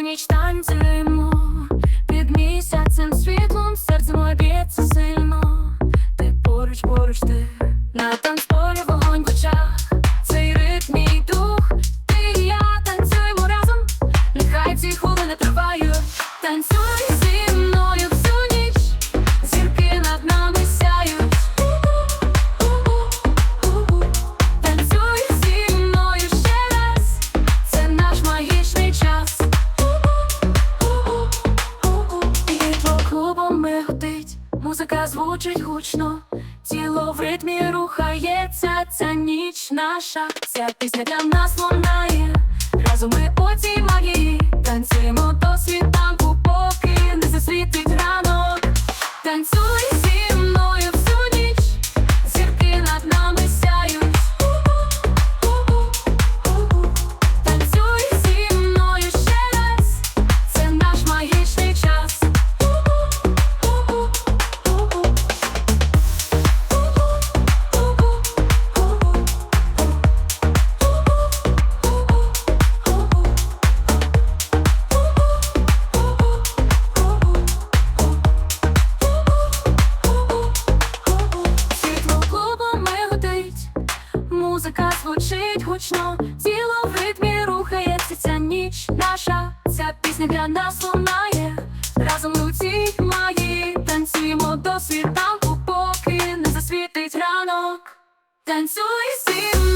Ніч танцюємо. Під місяцем світлом серце моє сильно. Ти поруч, поруч ти. На танцполі вогонь в очах, цей ритм мій дух, ти і я танцюємо разом, нехай ці хвилини тривають, танцюй. Музика звучить гучно, тіло в ритмі рухається, ця ніч наша, ця пісня для нас лунає. Разом ми по цій магії танцюємо до світанку, поки не засвітить ранок. Танцюй звучить гучно, тіло в ритмі рухається ця ніч наша, ця пісня для нас лунає. Разом цій магії танцюємо до світанку, поки не засвітить ранок. Танцюй зі